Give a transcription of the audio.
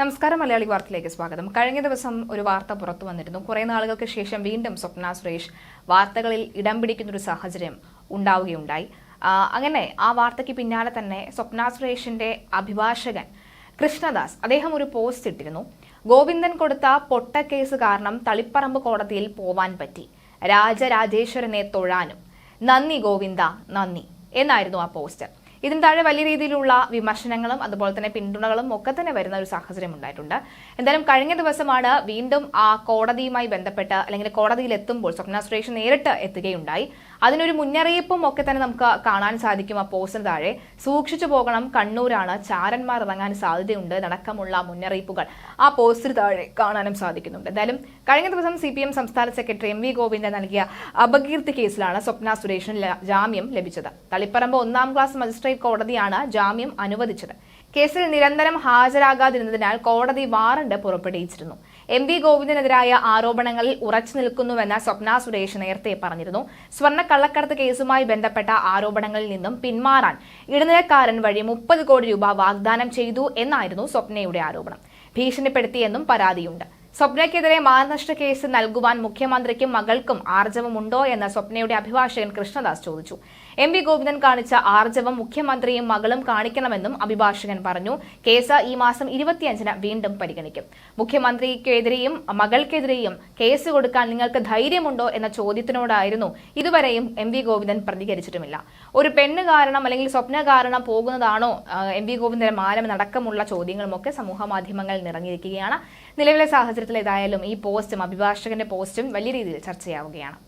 നമസ്കാരം മലയാളി വാർത്തയിലേക്ക് സ്വാഗതം. കഴിഞ്ഞ ദിവസം ഒരു വാർത്ത പുറത്തു വന്നിരുന്നു. കുറെ നാളുകൾക്ക് ശേഷം വീണ്ടും സ്വപ്ന സുരേഷ് വാർത്തകളിൽ ഇടം പിടിക്കുന്ന ഒരു സാഹചര്യം ഉണ്ടാവുകയുണ്ടായി. അങ്ങനെ ആ വാർത്തയ്ക്ക് പിന്നാലെ തന്നെ സ്വപ്ന സുരേഷിന്റെ അഭിഭാഷകൻ കൃഷ്ണദാസ് അദ്ദേഹം ഒരു പോസ്റ്റ് ഇട്ടിരുന്നു. ഗോവിന്ദൻ കൊടുത്ത പൊട്ടക്കേസ് കാരണം തളിപ്പറമ്പ് കോടതിയിൽ പോവാൻ പറ്റി. രാജരാജേശ്വരനെ തൊഴാനും. നന്ദി ഗോവിന്ദ നന്ദി. എന്നായിരുന്നു ആ പോസ്റ്റ്. ഇതിന് താഴെ വലിയ രീതിയിലുള്ള വിമർശനങ്ങളും അതുപോലെ തന്നെ പിന്തുണകളും ഒക്കെ തന്നെ വരുന്ന ഒരു സാഹചര്യം ഉണ്ടായിട്ടുണ്ട്. എന്തായാലും കഴിഞ്ഞ ദിവസമാണ് വീണ്ടും ആ കോടതിയുമായി ബന്ധപ്പെട്ട് അല്ലെങ്കിൽ കോടതിയിൽ എത്തുമ്പോൾ സ്വപ്ന സുരേഷ് നേരിട്ട് എത്തുകയുണ്ടായി. അതിനൊരു മുന്നറിയിപ്പും ഒക്കെ തന്നെ നമുക്ക് കാണാൻ സാധിക്കും ആ പോസ്റ്റിന് താഴെ. സൂക്ഷിച്ചു പോകണം കണ്ണൂരാണ്. ചാരന്മാർ ഇറങ്ങാൻ സാധ്യതയുണ്ട്. അടക്കമുള്ള മുന്നറിയിപ്പുകൾ ആ പോസ്റ്റിന് താഴെ കാണാനും സാധിക്കുന്നുണ്ട്. എന്തായാലും കഴിഞ്ഞ ദിവസം സി പി എം സംസ്ഥാന സെക്രട്ടറി എം വി ഗോവിന്ദൻ നൽകിയ അപകീർത്തി കേസിലാണ് സ്വപ്ന സുരേഷിന് ജാമ്യം ലഭിച്ചത്. തളിപ്പറമ്പ് ഒന്നാം ക്ലാസ് മജിസ്ട്രേറ്റ് കോടതിയാണ് ജാമ്യം അനുവദിച്ചത്. കേസിൽ നിരന്തരം ഹാജരാകാതിരുന്നതിനാൽ കോടതി വാറണ്ട് പുറപ്പെടുവിച്ചിരുന്നു. എം വി ഗോവിന്ദനെതിരായ ആരോപണങ്ങളിൽ ഉറച്ചു നിൽക്കുന്നുവെന്ന് സ്വപ്ന സുരേഷ് നേരത്തെ പറഞ്ഞിരുന്നു. സ്വർണ കള്ളക്കടത്ത് കേസുമായി ബന്ധപ്പെട്ട ആരോപണങ്ങളിൽ നിന്നും പിന്മാറാൻ ഇടനിലക്കാരൻ വഴി മുപ്പത് കോടി രൂപ വാഗ്ദാനം ചെയ്തു എന്നായിരുന്നു സ്വപ്നയുടെ ആരോപണം. ഭീഷണിപ്പെടുത്തിയെന്നും പരാതിയുണ്ട്. സ്വപ്നയ്ക്കെതിരെ മാനനഷ്ട കേസ് നൽകുവാൻ മുഖ്യമന്ത്രിക്കും മകൾക്കും ആർജവമുണ്ടോ എന്ന് സ്വപ്നയുടെ അഭിഭാഷകൻ കൃഷ്ണദാസ് ചോദിച്ചു. എം വി ഗോവിന്ദൻ കാണിച്ച ആർജവം മുഖ്യമന്ത്രിയും മകളും കാണിക്കണമെന്നും അഭിഭാഷകൻ പറഞ്ഞു. കേസ് ഈ മാസം ഇരുപത്തിയഞ്ചിന് വീണ്ടും പരിഗണിക്കും. മുഖ്യമന്ത്രിക്കെതിരെയും മകൾക്കെതിരെയും കേസ് കൊടുക്കാൻ നിങ്ങൾക്ക് ധൈര്യമുണ്ടോ എന്ന ചോദ്യത്തിനോടായിരുന്നു ഇതുവരെയും എം വി ഗോവിന്ദൻ പ്രതികരിച്ചിട്ടുമില്ല. ഒരു പെണ്ണ് കാരണം അല്ലെങ്കിൽ സ്വപ്ന കാരണം പോകുന്നതാണോ എം വി ഗോവിന്ദൻ മാനം അടക്കമുള്ള ചോദ്യങ്ങളുമൊക്കെ സമൂഹ മാധ്യമങ്ങളിൽ നിറഞ്ഞിരിക്കുകയാണ്. നിലവിലെ സാഹചര്യത്തിൽ ഏതായാലും ഈ പോസ്റ്റും അഭിഭാഷകന്റെ പോസ്റ്റും വലിയ രീതിയിൽ ചർച്ചയാവുകയാണ്.